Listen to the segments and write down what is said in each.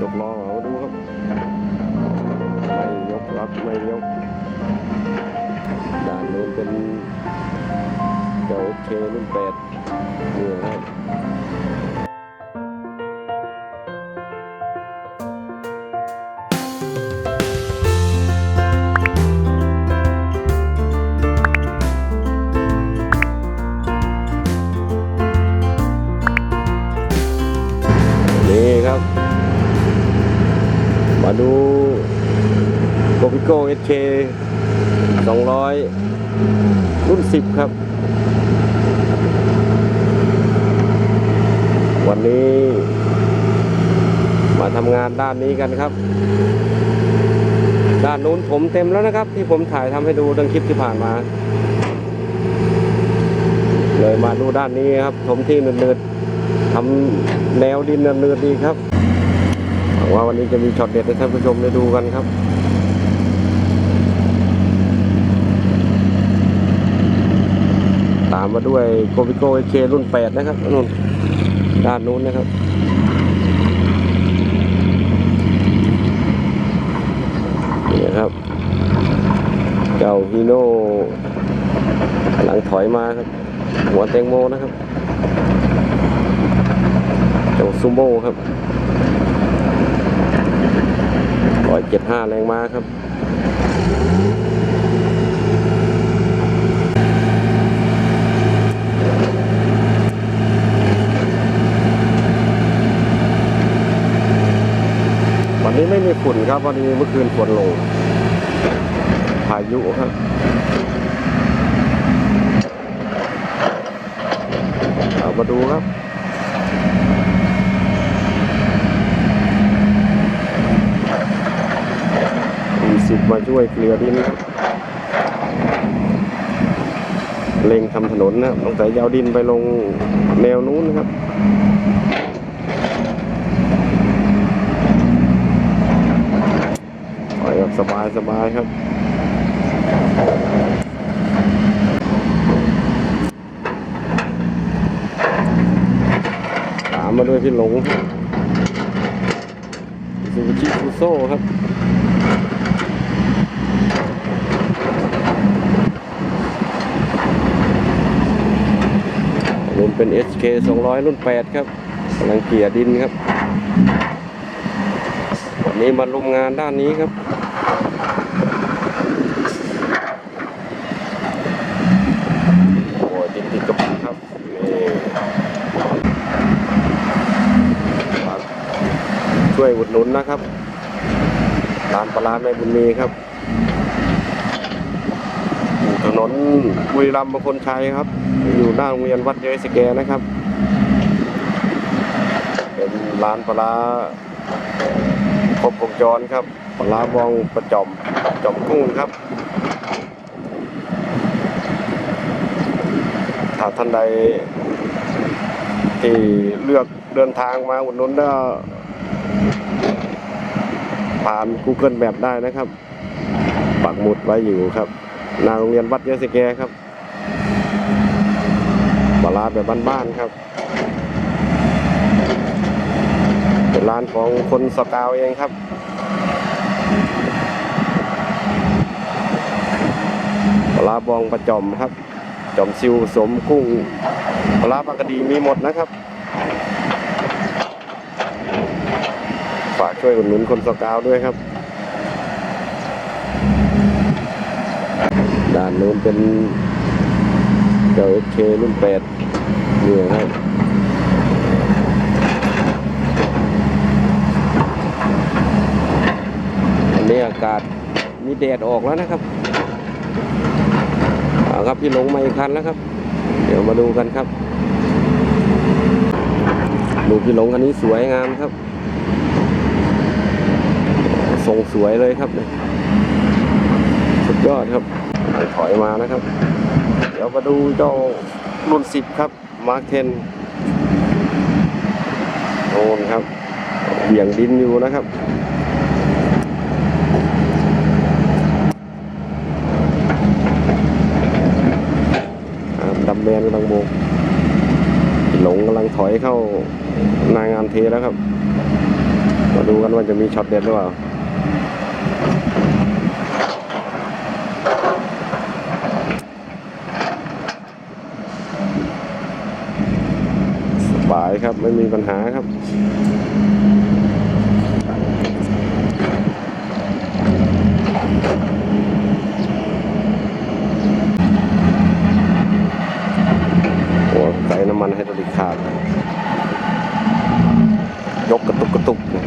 ยกล้อมาดูครับ ไม่ยกรับไม่ยกด่านนู้นเป็นเจ้าเครุ่นแปดเนี่ครับ โกพิโก้เอสเคสองร้อยรุ่นสิบครับ วันนี้มาทำงานด้านนี้กันครับ ด้านนู้นผมเต็มแล้วนะครับ ที่ผมถ่ายทำให้ดูดังคลิปที่ผ่านมา เลยมาดูด้านนี้ครับถมที่เนืดๆทำแนวดินเนืดๆดีครับหวังว่าวันนี้จะมีช็อตเด็ดให้ท่านผู้ชมได้ดูกันครับามมาด้วยโก p ิโก้เครุ่น8นะครับนู่นด้านนู้นนะครับนี่ครับ เจ้าฮีโน่กำลังถอยมาครับ หัวแตงโมนะครับเจ้าซูโม่ครับร้อยเจ็ดห้าแรงมาครับ นี้ไม่มีฝุ่นครับวันนี้เมื่อคืนฝนลงพายุครับเอามาดูครับมีสิบมาช่วยเกลือดินครับเล็งทำถนนนะครับต้องแต่ยาวดินไปลงแนวนู้นนะครับ แบบสบายสบายครับตามมาด้วยพี่หลงซูชิฟูโซ่ครับรุ่นเป็น HK 200 รุ่น 8 ครับกำลังเกลี่ยดินครับ วันนี้มาลุมงานด้านนี้ครับ โอ้ยดินติดกระปุกครับนี่ฝาก ช่วยอุดหนุนนะครับร้านปลาในบุญมีครับอยู่ถนนบุรีรัมย์มงคลชัยครับ อยู่หน้าโรงเรียนวัดเยสแกนะครับ เป็นร้านปลาครบวงจรครับปลาร้าบองประจอมจอมกุ้งครับ ถ้าท่านใดที่เลือกเดินทางมาอุดหนุนก็ ผ่าน Google Map ได้นะครับปักหมุดไว้อยู่ครับหนาโรงเรียนวัดเยะสแกครับปลาราแบบบ้านๆครับ เป็นร้านของคนสกาวเองครับปลาบองประจอมครับ จอมซิวสมกุ้งปลาปากดีมีหมดนะครับากช่วยอุดหนุนคนสกาวด้วยครับ ด้านนู้นเป็นเจ้าเครุ่นแปดเนี่ครับอันนี้อากาศมีแดดออกแล้วนะครับเอาครับพี่หลงมาอีกคันแล้วครับ เดี๋ยวมาดูกันครับดูพี่หลงคันนี้สวยงามครับ ทรงสวยเลยครับเนี่ยสุดยอดครับถอยมานะครับ เดี๋ยวมาดูเจ้ารุ่นสิบครับมาร์คเทนโน่นครับเบี่ยงดินอยู่นะครับอ่าแมนกำลังโบกหลงกำลังถอยเข้านางงานเทแล้วครับ มาดูกันว่าจะมีช็อตเด็ดหรือเปล่า สบายครับ ไม่มีปัญหาครับ โอ้ใส่น้ำมันไฮดรอลิกขาด ยกกระตุกกระตุกเนี่ย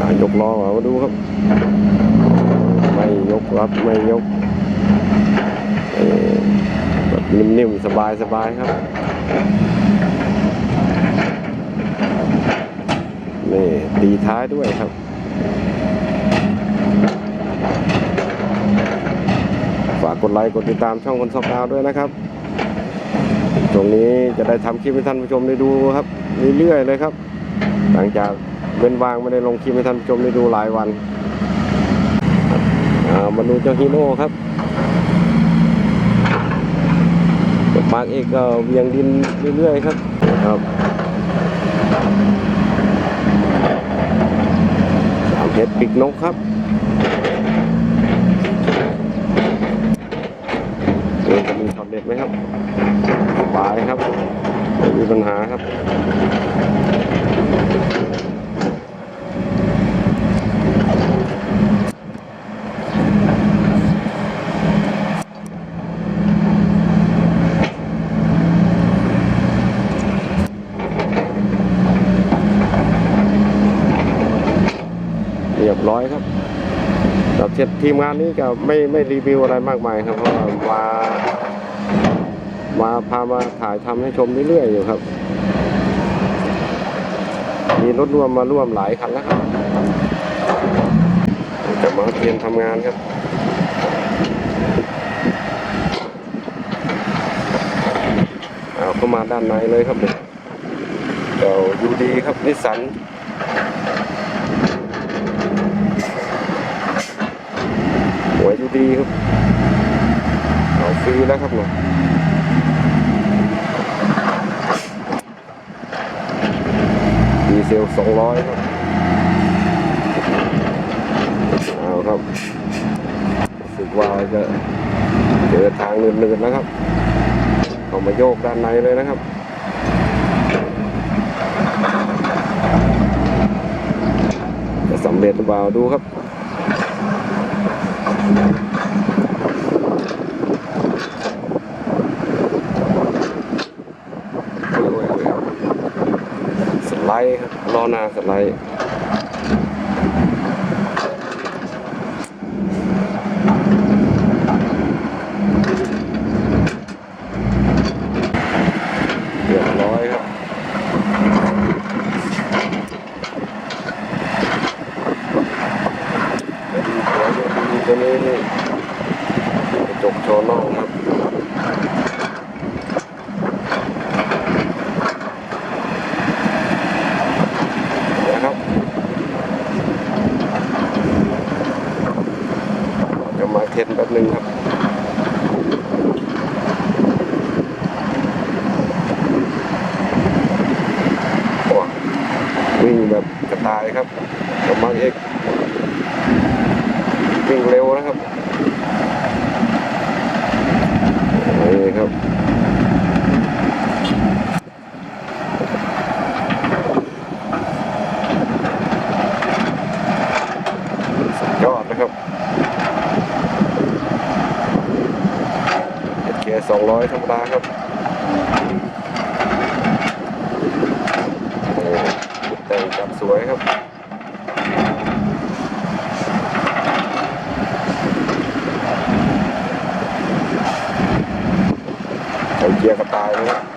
อะยกล้อมา ดูครับ ไม่ยกครับไม่ยกเอ่อแบบนิ่มๆ สบายๆ ครับ นี่ตีท้ายด้วยครับฝากกดไลค์กดติดตามช่องคนสอบดาวด้วยนะครับ ตรงนี้จะได้ทำคลิปให้ท่านผู้ชมได้ดูครับ เรื่อยๆเลยครับ หลังจากเว้นวางไม่ได้ลงคลิปให้ท่านชมได้ดูหลายวันามาดูเจ้าฮีโน่ครับปากเอกเวียงดินเรื่อยๆครับครับสามเพชรปิกนกครับเจะมีช็อตเด็ดไหมครับสบายครับไม่มีปัญหาครับ เรียบร้อยครับ กับเทียบทีมงานนี้ก็ไม่ไม่รีวิวอะไรมากมายครับเพราะว่ามามาพามาถ่ายทำให้ชมเรื่อยๆอยู่ครับ มีรถร่วมมาร่วมหลายคันแล้วครับจะมาเตรียมทำงานครับเอาเข้ามาด้านในเลยครับเดี๋ยวยูดีครับนิสสัน วยดูดีครับ เอาฟรีแล้วครับเนี่ยดีเซลสองร้อยครับ เอาครับรู้สึกว่าจะเจอทางเนินๆแล้วครับเอามาโยกด้านในเลยนะครับจะสำเร็จหรือเปล่าดูครับ สไลด์ครับล้อหน้าสไลด์เรียบร้อยครับเป็นหัวยูดีตัวนี้นี่กระจกโชว์นอกครับ นะครับจะมาเทนแป๊บหนึงครับ โอ้ วิ่งแบบกระต่ายครับกำลังเอกวิ่งเร็วนะครับนี่ครับสุดยอดนะครับเอเคสองร้อยธรรมดาครับโอ้แต่งจับส วยครับใส่เกียร์กระต่ายนะครับ